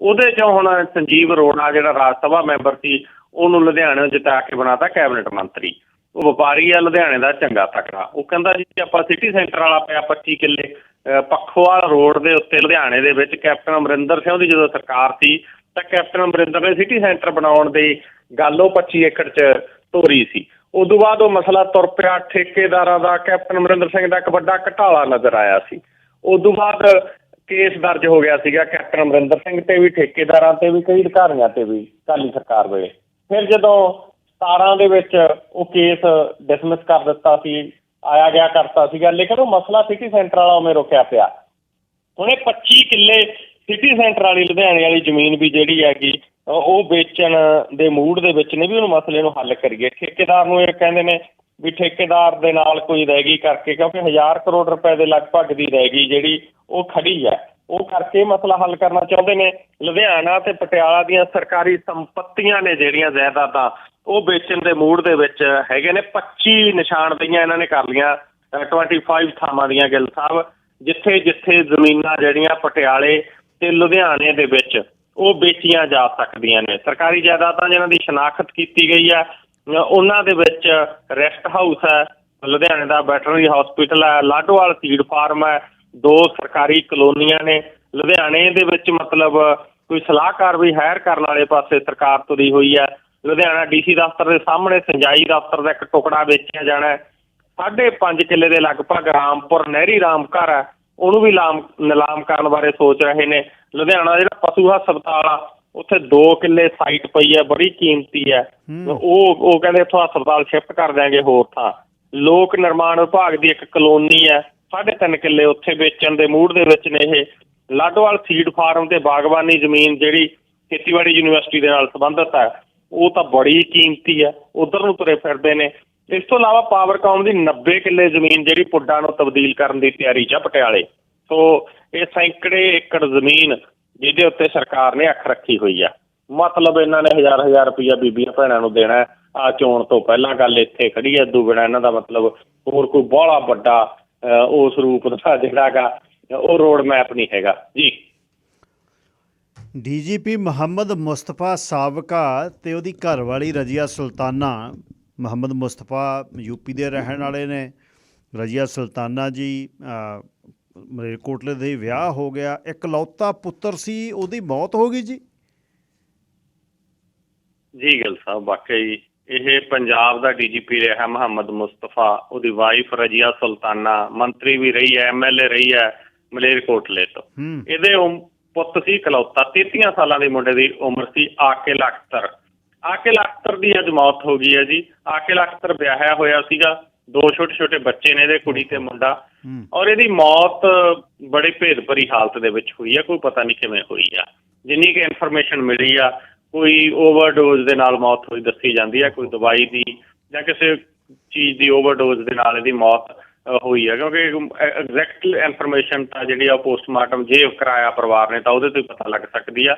ਉਹਦੇ 'ਚੋਂ ਹੁਣ ਸੰਜੀਵ ਅਰੋੜਾ ਜਿਹੜਾ ਰਾਜ ਸਭਾ ਮੈਂਬਰ ਸੀ, ਉਹਨੂੰ ਲੁਧਿਆਣੇ ਜਿਤਾ ਕੇ ਬਣਾਤਾ ਕੈਬਨਿਟ ਮੰਤਰੀ। ਉਹ ਵਪਾਰੀ ਆ ਲੁਧਿਆਣੇ ਦਾ ਚੰਗਾ ਤਕੜਾ। ਉਹ ਕਹਿੰਦਾ ਜੀ ਆਪਾਂ ਸਿਟੀ ਸੈਂਟਰ ਵਾਲਾ ਪਿਆ 25 ਕਿੱਲੇ। ਪੱਖੋਵਾਲ ਰੋਡ ਦੇ ਉੱਤੇ ਲੁਧਿਆਣੇ ਦੇ ਵਿੱਚ ਕੈਪਟਨ ਅਮਰਿੰਦਰ ਸਿੰਘ ਦੀ ਜਦੋਂ ਸਰਕਾਰ ਸੀ, ਤਾਂ ਕੈਪਟਨ ਅਮਰਿੰਦਰ ਨੇ ਸਿਟੀ ਸੈਂਟਰ ਬਣਾਉਣ ਦੀ ਗੱਲ ਉਹ 25 ਏਕੜ 'ਚ ਤੋਰੀ ਸੀ। ਉਦੋਂ ਬਾਅਦ ਉਹ ਮਸਲਾ ਤੁਰ ਪਿਆ, ਠੇਕੇਦਾਰਾਂ ਦਾ, ਕੈਪਟਨ ਅਮਰਿੰਦਰ ਸਿੰਘ ਦਾ ਇੱਕ ਵੱਡਾ ਘਟਾਲਾ ਨਜ਼ਰ ਆਇਆ ਸੀ। ਉਦੋਂ ਬਾਅਦ ਕੇਸ ਦਰਜ ਹੋ ਗਿਆ ਸੀਗਾ ਕੈਪਟਨ ਅਮਰਿੰਦਰ ਸਿੰਘ ਤੇ ਵੀ, ਠੇਕੇਦਾਰਾਂ ਤੇ ਵੀ, ਕਈ ਅਧਿਕਾਰੀਆਂ ਤੇ ਵੀ ਕਾਲੀ ਸਰਕਾਰ ਵੇਲੇ। ਫਿਰ ਜਦੋਂ 17 ਦੇ ਵਿੱਚ ਉਹ ਕੇਸ ਡਿਸਮਿਸ ਕਰ ਦਿੱਤਾ ਸੀ ਆਇਆ ਗਿਆ ਕਰਤਾ ਸੀਗਾ। ਲੇਕਿਨ ਉਹ ਮਸਲਾ ਸਿਟੀ ਸੈਂਟਰ ਵਾਲਾ ਉਵੇਂ ਰੁਕਿਆ ਪਿਆ। ਹੁਣ ਇਹ 25 ਕਿੱਲੇ ਸਿਟੀ ਸੈਂਟਰ ਵਾਲੀ, ਲੁਧਿਆਣੇ ਵਾਲੀ ਜ਼ਮੀਨ ਵੀ ਜਿਹੜੀ ਹੈਗੀ, ਉਹ ਵੇਚਣ ਦੇ ਮੂਡ ਦੇ ਵਿੱਚ ਨੇ ਵੀ ਉਹਨੂੰ ਮਸਲੇ ਨੂੰ ਹੱਲ ਕਰੀਏ। ਠੇਕੇਦਾਰ ਨੂੰ ਇਹ ਕਹਿੰਦੇ ਨੇ ਵੀ ਠੇਕੇਦਾਰ ਦੇ ਨਾਲ ਕੋਈ ਰਹਿਗੀ ਕਰਕੇ, ਕਿਉਂਕਿ 1000 ਕਰੋੜ ਰੁਪਏ ਦੇ ਲਗਭਗ ਦੀ ਰਹਿਗੀ ਜਿਹੜੀ ਉਹ ਖੜੀ ਹੈ। ਉਹ ਕਰਕੇ ਮਸਲਾ ਹੱਲ ਕਰਨਾ ਚਾਹੁੰਦੇ ਨੇ। ਲੁਧਿਆਣਾ ਤੇ ਪਟਿਆਲਾ ਦੀਆਂ ਸਰਕਾਰੀ ਸੰਪਤੀਆਂ ਨੇ ਜਿਹੜੀਆਂ ਜਾਇਦਾਦਾਂ, ਉਹ ਵੇਚਣ ਦੇ ਮੂਡ ਦੇ ਵਿੱਚ ਹੈਗੇ ਨੇ। 25 ਨਿਸ਼ਾਨਦੇਹੀਆਂ ਇਹਨਾਂ ਨੇ ਕਰ ਲੀਆਂ ਅਹ 25 ਥਾਵਾਂ ਦੀਆਂ ਗਿੱਲ ਸਾਹਿਬ, ਜਿੱਥੇ ਜਿੱਥੇ ਜ਼ਮੀਨਾਂ ਜਿਹੜੀਆਂ ਪਟਿਆਲੇ ਤੇ ਲੁਧਿਆਣੇ ਦੇ ਵਿੱਚ ਉਹ ਵੇਚੀਆਂ ਜਾ ਸਕਦੀਆਂ ਨੇ। ਸਰਕਾਰੀ ਜਾਇਦਾਦਾਂ ਜਿਹਨਾਂ ਦੀ ਸ਼ਨਾਖਤ ਕੀਤੀ ਗਈ ਹੈ ਉਹਨਾਂ ਦੇ ਵਿੱਚ ਰੈਸਟ ਹਾਊਸ ਹੈ, ਲੁਧਿਆਣੇ ਦਾ ਵੈਟਰਨਰੀ ਹਸਪੀਟਲ ਹੈ, ਲਾਡੋਵਾਲ ਸੀਡ ਫਾਰਮ ਹੈ ਦੋ ਸਰਕਾਰੀ ਕਲੋਨੀਆਂ ਨੇ ਲੁਧਿਆਣੇ ਦੇ ਵਿੱਚ ਮਤਲਬ ਕੋਈ ਸਲਾਹਕਾਰ ਵੀ ਹਾਇਰ ਕਰਨ ਵਾਲੇ ਪਾਸੇ ਸਰਕਾਰ ਤੁਰੀ ਹੋਈ ਹੈ। ਲੁਧਿਆਣਾ ਡੀਸੀ ਦਫ਼ਤਰ ਦੇ ਸਾਹਮਣੇ ਸਿੰਜਾਈ ਦਫ਼ਤਰ ਦਾ ਇੱਕ ਟੁਕੜਾ ਵੇਚਿਆ ਜਾਣਾ ਹੈ। ਸਾਢੇ ਪੰਜ ਕਿੱਲੇ ਦੇ ਲਗਭਗ ਰਾਮਪੁਰ ਨਹਿਰੀ ਰਾਮ ਘਰ ਹੈ। ਉਹਨੂੰ ਵੀ ਲਾਮ ਨਿਲਾਮ ਕਰਨ ਬਾਰੇ ਸੋਚ ਰਹੇ ਨੇ। ਲੁਧਿਆਣਾ ਜਿਹੜਾ ਪਸ਼ੂ ਹਸਪਤਾਲ ਆ ਉੱਥੇ 2 ਕਿੱਲੇ ਸਾਈਟ ਪਈ ਹੈ ਬੜੀ ਕੀਮਤੀ ਹੈ। ਉਹ ਉਹ ਕਹਿੰਦੇ ਇੱਥੋਂ ਹਸਪਤਾਲ ਸ਼ਿਫਟ ਕਰ ਦਿਆਂਗੇ ਹੋਰ ਥਾਂ। ਲੋਕ ਨਿਰਮਾਣ ਵਿਭਾਗ ਦੀ ਇੱਕ ਕਲੋਨੀ ਹੈ। ਸਾਢੇ ਤਿੰਨ ਕਿੱਲੇ ਉੱਥੇ ਵੇਚਣ ਦੇ ਮੂਡ ਦੇ ਵਿੱਚ ਨੇ ਇਹ। ਲਾਡੋਵਾਲ ਸੀਡ ਫਾਰਮ ਤੇ ਬਾਗਬਾਨੀ ਜ਼ਮੀਨ ਜਿਹੜੀ ਖੇਤੀਬਾੜੀ ਯੂਨੀਵਰਸਿਟੀ ਦੇ ਨਾਲ ਸੰਬੰਧਿਤ ਹੈ, ਉਹ ਤਾਂ ਬੜੀ ਕੀਮਤੀ ਹੈ, ਉਧਰ ਨੂੰ ਤੁਰੇ ਫਿਰਦੇ ਨੇ। ਇਸ ਤੋਂ ਇਲਾਵਾ ਪਾਵਰਕਾਮ ਦੀ 90 ਕਿੱਲੇ ਜ਼ਮੀਨ ਜਿਹੜੀ ਪੁੱਡਾ ਨੂੰ ਤਬਦੀਲ ਕਰਨ ਦੀ ਤਿਆਰੀ 'ਚ ਪਟਿਆਲੇ। ਸੋ ਇਹ ਸੈਂਕੜੇ ਏਕੜ ਜ਼ਮੀਨ ਜਿਹਦੇ ਉੱਤੇ ਸਰਕਾਰ ਨੇ ਅੱਖ ਰੱਖੀ ਹੋਈ ਆ। ਮਤਲਬ ਇਹਨਾਂ ਨੇ ਹਜ਼ਾਰ ਹਜ਼ਾਰ ਰੁਪਈਆ ਬੀਬੀਆਂ ਭੈਣਾਂ ਨੂੰ ਦੇਣਾ ਆ ਚੋਣ ਤੋਂ ਪਹਿਲਾਂ ਗੱਲ ਇੱਥੇ ਖੜੀ ਐ ਦੂ ਬਿਨਾ ਇਹਨਾਂ ਦਾ ਮਤਲਬ ਹੋਰ ਕੋਈ ਬਾਹਲਾ ਵੱਡਾ ਉਸ ਰੂਪ ਦਾ ਜਿਹੜਾਗਾ ਉਹ ਰੋਡ ਮੈਪ ਨਹੀਂ ਹੈਗਾ। ਜੀ। ਡੀਜੀਪੀ ਮੁਹੰਮਦ ਮੁਸਤਫਾ ਸਾਬਕਾ ਤੇ ਉਹਦੀ ਘਰਵਾਲੀ ਰਜੀਆ ਸੁਲਤਾਨਾ ਮੁਹੰਮਦ ਮੁਸਤਫਾ ਯੂਪੀ ਦੇ ਰਹਿਣ ਵਾਲੇ ਨੇ। ਰਜੀਆ ਸੁਲਤਾਨਾ ਜੀ ਅ, ਮਲੇਰਕੋਟਲੇ ਦੇ ਵਿਆਹ ਹੋ ਗਿਆ। ਇਕਲੌਤਾ ਪੁੱਤਰ ਸੀ ਉਹਦੀ ਮੌਤ ਹੋ ਗਈ ਜੀ। ਜੀ ਗਿੱਲ ਸਾਹਿਬ ਵਾਕਈ ਇਹ ਪੰਜਾਬ ਦਾ ਡੀਜੀਪੀ ਰਿਹਾ ਮੁਹੰਮਦ ਮੁਸਤਫਾ। ਉਹਦੀ ਵਾਈਫ ਰਜੀਆ ਸੁਲਤਾਨਾ ਮੰਤਰੀ ਵੀ ਰਹੀ ਹੈ ਐਮਐਲਏ ਰਹੀ ਹੈ ਮਲੇਰਕੋਟਲੇ ਤੋਂ। ਹੂੰ। ਇਹਦੇ ਪੁੱਤ ਸੀ ਇਕਲੌਤਾ 33 ਸਾਲਾਂ ਦੀ ਮੁੰਡੇ ਦੀ ਉਮਰ ਸੀ ਆਕਿਲ ਅਖਤਰ ਆਕਿਲ ਅਖਤਰ ਦੀ ਅੱਜ ਮੌਤ ਹੋ ਗਈ ਹੈ ਜੀ। ਆਕਿਲ ਅਖਤਰ ਵਿਆਹਿਆ ਹੋਇਆ ਸੀਗਾ। ਦੋ ਛੋਟੇ ਛੋਟੇ ਬੱਚੇ ਨੇ ਇਹਦੇ ਕੁੜੀ ਤੇ ਮੁੰਡਾ। ਹੂੰ। ਔਰ ਇਹਦੀ ਮੌਤ ਬੜੇ ਭੇਦ ਭਰੀ ਹਾਲਤ ਦੇ ਵਿੱਚ ਹੋਈ ਆ ਕੋਈ ਪਤਾ ਨਹੀਂ ਕਿਵੇਂ ਹੋਈ ਆ। ਜਿੰਨੀ ਕਿ ਇਨਫੋਰਮੇਸ਼ਨ ਮਿਲੀ ਆ ਕੋਈ ਓਵਰਡੋਜ਼ ਦੇ ਨਾਲ ਮੌਤ ਹੋਈ ਦੱਸੀ ਜਾਂਦੀ ਹੈ, ਕੋਈ ਦਵਾਈ ਦੀ ਜਾਂ ਕਿਸੇ ਚੀਜ਼ ਦੀ ਓਵਰਡੋਜ਼ ਦੇ ਨਾਲ ਇਹਦੀ ਮੌਤ ਹੋਈ ਹੈ। ਕਿਉਂਕਿ ਐਗਜ਼ੈਕਟ ਇਨਫੋਰਮੇਸ਼ਨ ਤਾਂ ਜਿਹੜੀ ਆ ਪੋਸਟਮਾਰਟਮ ਜੇ ਕਰਾਇਆ ਪਰਿਵਾਰ ਨੇ ਤਾਂ ਉਹਦੇ ਤੋਂ ਹੀ ਪਤਾ ਲੱਗ ਸਕਦੀ ਆ।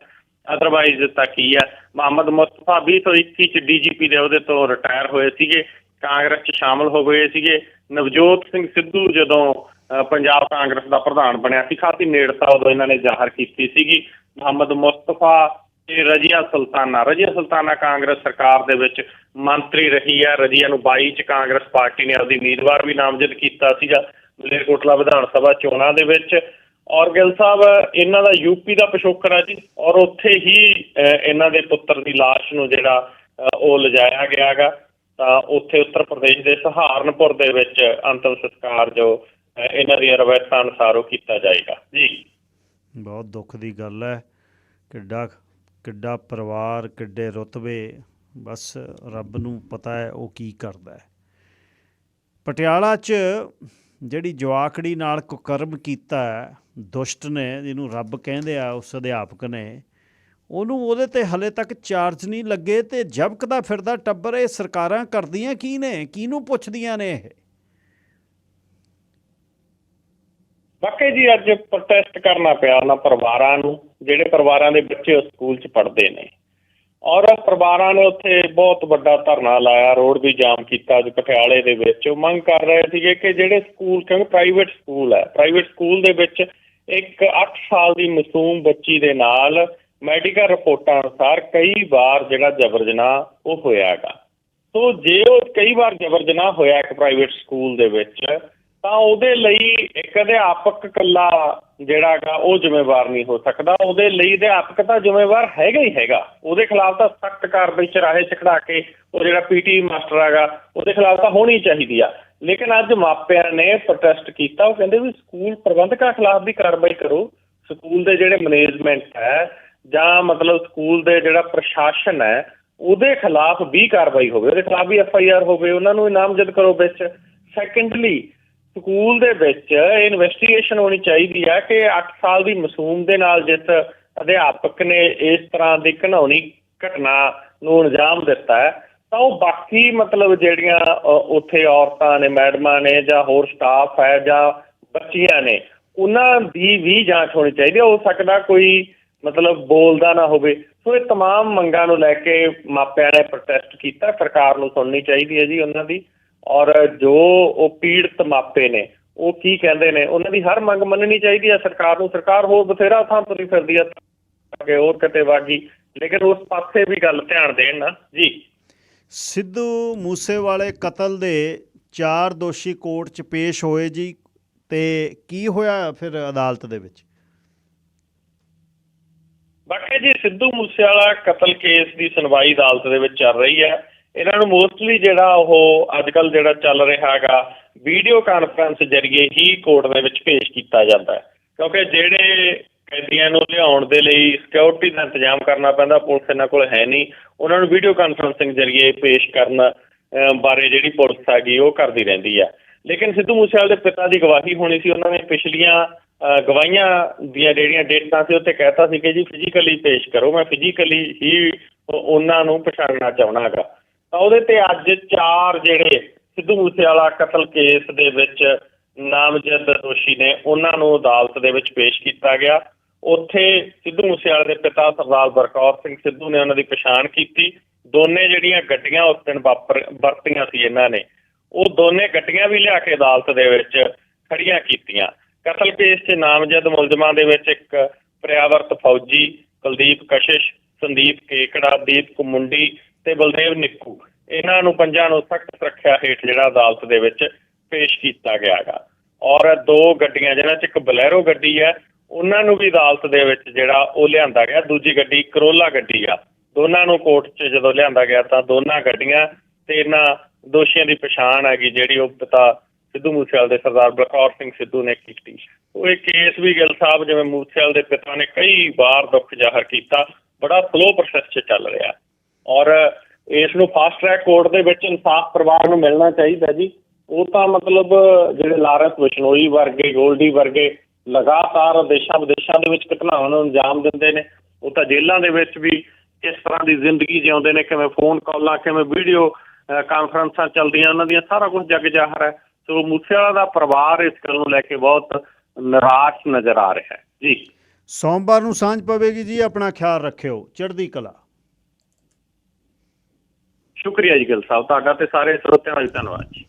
ਅਦਰਵਾਈਜ਼ ਤਾਂ ਕੀ ਆ? ਮੁਹੰਮਦ ਮੁਸਤਫਾ 2021 ਚ ਡੀਜੀਪੀ ਦੇ ਉਹਦੇ ਤੋਂ ਰਿਟਾਇਰ ਹੋਏ ਸੀਗੇ। ਕਾਂਗਰਸ ਚ ਸ਼ਾਮਲ ਹੋ ਗਏ ਸੀਗੇ। ਨਵਜੋਤ ਸਿੰਘ ਸਿੱਧੂ ਜਦੋਂ ਪੰਜਾਬ ਕਾਂਗਰਸ ਦਾ ਪ੍ਰਧਾਨ ਬਣਿਆ ਸੀ ਖਾਸੀ ਨੇੜਤਾ ਉਦੋਂ ਇਹਨਾਂ ਨੇ ਜ਼ਾਹਰ ਕੀਤੀ ਸੀਗੀ। ਮੁਹੰਮਦ ਮੁਸਤਫਾ ਤੇ ਰਜੀਆ ਸੁਲਤਾਨਾ। ਰਜੀਆ ਸੁਲਤਾਨਾ ਕਾਂਗਰਸ ਸਰਕਾਰ ਦੇ ਵਿੱਚ ਮੰਤਰੀ ਰਹੀ ਹੈ ਰਜੀਆ ਨੂੰ 22 ਚ ਕਾਂਗਰਸ ਪਾਰਟੀ ਨੇ ਆਪਦੀ ਉਮੀਦਵਾਰ ਵੀ ਨਾਮਜ਼ਦ ਕੀਤਾ ਸੀਗਾ ਮਲੇਰਕੋਟਲਾ ਵਿਧਾਨ ਸਭਾ ਚੋਣਾਂ ਦੇ ਵਿੱਚ। ਔਰ ਗਿੱਲ ਸਾਹਿਬ, ਇਹਨਾਂ ਦਾ ਯੂਪੀ ਦਾ ਪਿਛੋਕਰ ਹੈ ਜੀ। ਔਰ ਉੱਥੇ ਹੀ ਇਹਨਾਂ ਦੇ ਪੁੱਤਰ ਦੀ ਲਾਸ਼ ਨੂੰ ਜਿਹੜਾ ਉਹ ਲਿਜਾਇਆ ਗਿਆਗਾ ਤਾਂ ਉੱਥੇ ਉੱਤਰ ਪ੍ਰਦੇਸ਼ ਦੇ ਸਹਾਰਨਪੁਰ ਦੇ ਵਿੱਚ ਅੰਤਮ ਸੰਸਕਾਰ ਜੋ ਇਹਨਾਂ ਦੀਆਂ ਰਵਾਇਤਾਂ ਅਨੁਸਾਰ ਉਹ ਕੀਤਾ ਜਾਏਗਾ। ਜੀ। ਬਹੁਤ ਦੁੱਖ ਦੀ ਗੱਲ ਹੈ। ਕਿੱਡਾ ਕਿੱਡਾ ਪਰਿਵਾਰ, ਕਿੱਡੇ ਰੁਤਬੇ, ਬਸ ਰੱਬ ਨੂੰ ਪਤਾ ਹੈ ਉਹ ਕੀ ਕਰਦਾ ਹੈ। ਪਟਿਆਲਾ 'ਚ ਜਿਹੜੀ ਜਵਾਕੜੀ ਨਾਲ ਕੁਕਰਮ ਕੀਤਾ ਦੁਸ਼ਟ ਨੇ, ਜਿਹਨੂੰ ਰੱਬ ਕਹਿੰਦੇ ਆ, ਉਸ ਅਧਿਆਪਕ ਨੇ, ਉਹਨੂੰ ਉਹਦੇ ਤੇ ਹਲੇ ਤੱਕ ਚਾਰਜ ਨਹੀਂ ਲੱਗੇ ਤੇ ਜਬਕਦਾ ਫਿਰਦਾ ਟੱਬਰ, ਇਹ ਸਰਕਾਰਾਂ ਕਰਦੀਆਂ ਕੀ ਨੇ? ਕਿਹਨੂੰ ਪੁੱਛਦੀਆਂ ਨੇ ਇਹ? ਵਾਕਈ ਜੀ, ਅੱਜ ਪ੍ਰੋਟੈਸਟ ਕਰਨਾ ਪਿਆ ਉਹਨਾਂ ਪਰਿਵਾਰਾਂ ਨੂੰ। ਜਿਹੜੇ ਪਰਿਵਾਰਾਂ ਦੇ ਬੱਚੇ ਉਸ ਸਕੂਲ 'ਚ ਪੜ੍ਹਦੇ ਨੇ। ਔਰ ਪਰਿਵਾਰਾਂ ਨੇ ਉੱਥੇ ਬਹੁਤ ਵੱਡਾ ਧਰਨਾ ਲਾਇਆ, ਰੋਡ ਵੀ ਜਾਮ ਕੀਤਾ ਅੱਜ ਪਟਿਆਲੇ ਦੇ ਵਿੱਚ। ਉਹ ਮੰਗ ਕਰ ਰਹੇ ਸੀਗੇ ਕਿ ਜਿਹੜੇ ਸਕੂਲ, ਕਿਉਂਕਿ ਪ੍ਰਾਈਵੇਟ ਸਕੂਲ ਹੈ ਪ੍ਰਾਈਵੇਟ ਸਕੂਲ ਦੇ ਵਿੱਚ ਇੱਕ 8 ਸਾਲ ਦੀ ਮਾਸੂਮ ਬੱਚੀ ਦੇ ਨਾਲ ਮੈਡੀਕਲ ਰਿਪੋਰਟਾਂ ਅਨੁਸਾਰ ਕਈ ਵਾਰ ਜਿਹੜਾ ਜਬਰ ਜਨਾਹ ਉਹ ਹੋਇਆਗਾ ਸੋ ਜੇ ਉਹ ਕਈ ਵਾਰ ਜਬਰ ਜਨਾਹ ਹੋਇਆ ਇੱਕ ਪ੍ਰਾਈਵੇਟ ਸਕੂਲ ਦੇ ਵਿੱਚ ਤਾਂ ਉਹਦੇ ਲਈ ਇੱਕ ਅਧਿਆਪਕ ਇਕੱਲਾ ਜਿਹੜਾਗਾ ਉਹ ਜ਼ਿੰਮੇਵਾਰ ਨਹੀਂ ਹੋ ਸਕਦਾ। ਉਹਦੇ ਲਈ ਅਧਿਆਪਕ ਤਾਂ ਜ਼ਿੰਮੇਵਾਰ ਹੈਗਾ ਹੀ ਹੈਗਾ। ਉਹਦੇ ਖਿਲਾਫ ਤਾਂ ਸਖਤ ਕਾਰਵਾਈ ਚਰਾਹੇ ਚ ਖੜਾ ਕੇ ਉਹ ਜਿਹੜਾ ਪੀਟੀ ਮਾਸਟਰ ਹੈਗਾ, ਉਹਦੇ ਖਿਲਾਫ ਤਾਂ ਹੋਣੀ ਚਾਹੀਦੀ ਆ। ਲੇਕਿਨ ਅੱਜ ਮਾਪਿਆਂ ਨੇ ਪ੍ਰੋਟੈਸਟ ਕੀਤਾ, ਉਹ ਕਹਿੰਦੇ ਵੀ ਸਕੂਲ ਪ੍ਰਬੰਧਕਾਂ ਖਿਲਾਫ ਵੀ ਕਾਰਵਾਈ ਕਰੋ। ਸਕੂਲ ਦੇ ਜਿਹੜੇ ਮੈਨੇਜਮੈਂਟ ਹੈ, ਜਾਂ ਮਤਲਬ ਸਕੂਲ ਦੇ ਜਿਹੜਾ ਪ੍ਰਸ਼ਾਸਨ ਹੈ, ਉਹਦੇ ਖਿਲਾਫ ਵੀ ਕਾਰਵਾਈ ਹੋਵੇ। ਉਹਦੇ ਖਿਲਾਫ ਵੀ ਐਫ ਆਈ ਆਰ ਹੋਵੇ, ਉਹਨਾਂ ਨੂੰ ਇਨਾਮਜ਼ਦ ਕਰੋ ਵਿੱਚ। ਸੈਕੰਡਲੀ ਸਕੂਲ ਦੇ ਵਿੱਚ ਇਨਵੈਸਟੀਗੇਸ਼ਨ ਹੋਣੀ ਚਾਹੀਦੀ ਹੈ ਕਿ 8 ਸਾਲ ਦੀ ਮਾਸੂਮ ਦੇ ਨਾਲ ਜਿਸ ਅਧਿਆਪਕ ਨੇ ਇਸ ਤਰ੍ਹਾਂ ਦੀ ਘਿਨਾਉਣੀ ਘਟਨਾ ਨੂੰ ਅੰਜਾਮ ਦਿੱਤਾ ਹੈ ਤਾਂ ਉਹ ਬਾਕੀ ਮਤਲਬ ਜਿਹੜੀਆਂ ਅ, ਉੱਥੇ ਔਰਤਾਂ ਨੇ ਮੈਡਮਾਂ ਨੇ ਜਾਂ ਹੋਰ ਸਟਾਫ ਹੈ ਜਾਂ ਬੱਚੀਆਂ ਨੇ ਉਹਨਾਂ ਦੀ ਵੀ ਜਾਂਚ ਹੋਣੀ ਚਾਹੀਦੀ ਹੈ ਹੋ ਸਕਦਾ ਕੋਈ ਮਤਲਬ ਬੋਲਦਾ ਨਾ ਹੋਵੇ ਸੋ ਇਹ तमाम ਮੰਗਾਂ ਨੂੰ ਲੈ ਕੇ ਮਾਪਿਆਂ ਨੇ ਪ੍ਰੋਟੈਸਟ ਕੀਤਾ ਸਰਕਾਰ ਨੂੰ ਸੁਣਨੀ ਚਾਹੀਦੀ ਹੈ ਜੀ ਉਹਨਾਂ ਦੀ ਔਰ ਜੋ ਉਹ ਪੀੜਤ ਮਾਪੇ ਨੇ ਉਹ ਕੀ ਕਹਿੰਦੇ ਨੇ? ਉਹਨਾਂ ਦੀ ਹਰ ਮੰਗ ਮੰਨਣੀ ਚਾਹੀਦੀ ਹੈ ਸਰਕਾਰ ਨੂੰ। ਸਰਕਾਰ ਹੋਰ ਬਥੇਰਾ ਥਾਂ ਤੁਰੀ ਫਿਰਦੀ ਹੈ ਕਿ ਹੋਰ ਕਿਤੇ ਵਾਗੀ। ਲੇਕਿਨ ਉਸ ਪਾਸੇ ਵੀ ਗੱਲ ਧਿਆਨ ਦੇਣ ਨਾ। ਜੀ। ਸਿੱਧੂ ਮੂਸੇਵਾਲੇ ਕਤਲ ਦੇ ਚਾਰ ਦੋਸ਼ੀ ਕੋਰਟ 'ਚ ਪੇਸ਼ ਹੋਏ ਜੀ। ਤੇ ਕੀ ਹੋਇਆ ਫਿਰ ਅਦਾਲਤ ਦੇ ਵਿੱਚ? ਬਾਕੀ ਜੀ ਸਿੱਧੂ ਮੂਸੇਵਾਲਾ ਕਤਲ ਕੇਸ ਦੀ ਸੁਣਵਾਈ ਅਦਾਲਤ ਦੇ ਵਿੱਚ ਚੱਲ ਰਹੀ ਹੈ। ਇਹਨਾਂ ਨੂੰ ਮੋਸਟਲੀ ਜਿਹੜਾ ਉਹ ਅੱਜ ਅੱਜਕੱਲ ਜਿਹੜਾ ਚੱਲ ਰਿਹਾ ਹੈਗਾ ਵੀਡੀਓ ਕਾਨਫਰੰਸ ਜ਼ਰੀਏ ਹੀ ਕੋਰਟ ਦੇ ਵਿੱਚ ਪੇਸ਼ ਕੀਤਾ ਜਾਂਦਾ ਹੈ। ਕਿਉਂਕਿ ਜਿਹੜੇ ਕੈਦੀਆਂ ਨੂੰ ਲਿਆਉਣ ਦੇ ਲਈ ਸਿਕਿਉਰਿਟੀ ਦਾ ਇੰਤਜ਼ਾਮ ਕਰਨਾ ਪੈਂਦਾ ਪੁਲਿਸ ਇਹਨਾਂ ਕੋਲ ਹੈ ਨਹੀਂ ਉਹਨਾਂ ਨੂੰ ਵੀਡੀਓ ਕਾਨਫਰੰਸਿੰਗ ਜ਼ਰੀਏ ਪੇਸ਼ ਕਰਨ ਬਾਰੇ ਜਿਹੜੀ ਪੁਲਿਸ ਹੈਗੀ ਉਹ ਕਰਦੀ ਰਹਿੰਦੀ ਹੈ। ਲੇਕਿਨ ਸਿੱਧੂ ਮੂਸੇਵਾਲੇ ਦੇ ਪਿਤਾ ਦੀ ਗਵਾਹੀ ਹੋਣੀ ਸੀ ਉਹਨਾਂ ਨੇ ਪਿਛਲੀਆਂ ਅਹ, ਗਵਾਹੀਆਂ ਦੀਆਂ ਜਿਹੜੀਆਂ ਡੇਟਾਂ ਸੀ ਉੱਤੇ ਕਹਿਤਾ ਸੀ ਕਿ ਜੀ ਫਿਜ਼ੀਕਲੀ ਪੇਸ਼ ਕਰੋ ਮੈਂ ਫਿਜ਼ੀਕਲੀ ਹੀ ਉਹਨਾਂ ਨੂੰ ਪਛਾਣਨਾ ਚਾਹਣਾ ਹੈਗਾ। ਤਾਂ ਉਹਦੇ ਤੇ ਅੱਜ ਚਾਰ ਜਿਹੜੇ ਸਿੱਧੂ ਮੂਸੇਵਾਲਾ ਕਤਲ ਕੇਸ ਦੇ ਵਿੱਚ ਨਾਮਜ਼ਦ ਦੋਸ਼ੀ ਨੇ, ਉਹਨਾਂ ਨੂੰ ਅਦਾਲਤ ਦੇ ਵਿੱਚ ਪੇਸ਼ ਕੀਤਾ ਗਿਆ। ਉੱਥੇ ਸਿੱਧੂ ਮੂਸੇਵਾਲੇ ਦੇ ਪਿਤਾ ਸਰਦਾਰ ਬਰਕੌਰ ਸਿੰਘ ਸਿੱਧੂ ਨੇ ਉਹਨਾਂ ਦੀ ਪਛਾਣ ਕੀਤੀ। ਦੋਨੇ ਜਿਹੜੀਆਂ ਗੱਡੀਆਂ ਉਸ ਦਿਨ ਵਾਪਰ, ਵਰਤੀਆਂ ਸੀ ਇਹਨਾਂ ਨੇ, ਉਹ ਦੋਨੇ ਗੱਡੀਆਂ ਵੀ ਲਿਆ ਕੇ ਅਦਾਲਤ ਦੇ ਵਿੱਚ ਖੜੀਆਂ ਕੀਤੀਆਂ। ਕਤਲ ਕੇਸ 'ਚ ਨਾਮਜ਼ਦ ਮੁਲਜ਼ਮਾਂ ਦੇ ਵਿੱਚ ਇੱਕ ਪ੍ਰਿਆਵਰਤ ਫੌਜੀ, ਕੁਲਦੀਪ ਕਸ਼ਿਸ਼, ਸੰਦੀਪ ਕੇਕੜਾ, ਦੀਪ ਕੁਮੁੰਡੀ ਤੇ ਬਲਦੇਵ ਨਿੱਕੂ, ਇਹਨਾਂ ਨੂੰ ਪੰਜਾਂ ਨੂੰ ਸਖਤ ਸੁਰੱਖਿਆ ਹੇਠ ਜਿਹੜਾ ਅਦਾਲਤ ਦੇ ਵਿੱਚ ਪੇਸ਼ ਕੀਤਾ ਗਿਆ ਗਿਆਗਾ ਔਰ ਦੋ ਗੱਡੀਆਂ, ਜਿਹਨਾਂ 'ਚ ਇੱਕ ਬਲੈਰੋ ਗੱਡੀ ਹੈ, ਉਹਨਾਂ ਨੂੰ ਵੀ ਅਦਾਲਤ ਦੇ ਵਿੱਚ ਜਿਹੜਾ ਉਹ ਲਿਆਂਦਾ ਗਿਆ। ਦੂਜੀ ਗੱਡੀ ਕਰੋਲਾ ਗੱਡੀ ਆ। ਦੋਨਾਂ ਨੂੰ ਕੋਰਟ 'ਚ ਜਦੋਂ ਲਿਆਂਦਾ ਗਿਆ ਤਾਂ ਦੋਨਾਂ ਗੱਡੀਆਂ ਤੇ ਇਹਨਾਂ ਦੋਸ਼ੀਆਂ ਦੀ ਪਛਾਣ ਹੈਗੀ, ਜਿਹੜੀ ਉਹ ਪਿਤਾ ਸਿੱਧੂ ਮੂਸੇਵਾਲ ਦੇ ਸਰਦਾਰ ਬਲਕੌਰ ਸਿੰਘ ਸਿੱਧੂ ਨੇ ਕੀਤੀ। ਉਹ ਇਹ ਕੇਸ ਵੀ ਗਿੱਲ ਸਾਹਿਬ, ਜਿਵੇਂ ਮੂਸੇਵਾਲ ਦੇ ਪਿਤਾ ਨੇ ਕਈ ਵਾਰ ਦੁੱਖ ਜ਼ਾਹਰ ਕੀਤਾ, ਬੜਾ ਸਲੋ ਪ੍ਰੋਸੈਸ 'ਚ ਚੱਲ ਰਿਹਾ। ਔਰ ਇਸ ਨੂੰ ਫਾਸਟ ਟਰੈਕ ਕੋਰਟ ਦੇ ਵਿੱਚ ਇਨਸਾਫ ਪਰਿਵਾਰ ਨੂੰ ਮਿਲਣਾ ਚਾਹੀਦਾ ਜੀ। ਉਹ ਤਾਂ ਮਤਲਬ ਜਿਹੜੇ ਲਾਰੈਂਸ ਬਿਸ਼ਨੋਈ ਵਰਗੇ, ਗੋਲਡੀ ਵਰਗੇ ਲਗਾਤਾਰ ਦੇਸ਼ਾਂ ਵਿਦੇਸ਼ਾਂ ਦੇ ਵਿੱਚ ਘਟਨਾਵਾਂ ਨੂੰ ਅੰਜਾਮ ਦਿੰਦੇ ਨੇ। ਉਹ ਤਾਂ ਜੇਲ੍ਹਾਂ ਦੇ ਵਿੱਚ ਵੀ ਕਿਸ ਤਰ੍ਹਾਂ ਦੀ ਜ਼ਿੰਦਗੀ ਜਿਉਂਦੇ ਨੇ, ਕਿਵੇਂ ਫੋਨ ਕਾਲਾਂ, ਕਿਵੇਂ ਵੀਡੀਓ ਕਾਨਫਰੰਸਾਂ ਚੱਲਦੀਆਂ, ਉਹਨਾਂ ਦੀਆਂ ਸਾਰਾ ਕੁਝ ਜੱਗ ਜ਼ਾਹਰ ਹੈ। ਸੋ ਮੂਸੇਵਾਲਾ ਦਾ ਪਰਿਵਾਰ ਇਸ ਗੱਲ ਨੂੰ ਲੈ ਕੇ ਬਹੁਤ ਨਿਰਾਸ਼ ਨਜ਼ਰ ਆ ਰਿਹਾ ਹੈ। ਜੀ। ਸੋਮਵਾਰ ਨੂੰ ਸਾਂਝ ਪਵੇਗੀ ਜੀ, ਆਪਣਾ ਖਿਆਲ ਰੱਖਿਓ। ਚੜ੍ਹਦੀ ਕਲਾ। ਸ਼ੁਕਰੀਆ ਜੀ ਗਿੱਲ ਸਾਹਿਬ ਤੁਹਾਡਾ ਤੇ ਸਾਰੇ ਸਰੋਤਿਆਂ ਦਾ ਧੰਨਵਾਦ ਜੀ।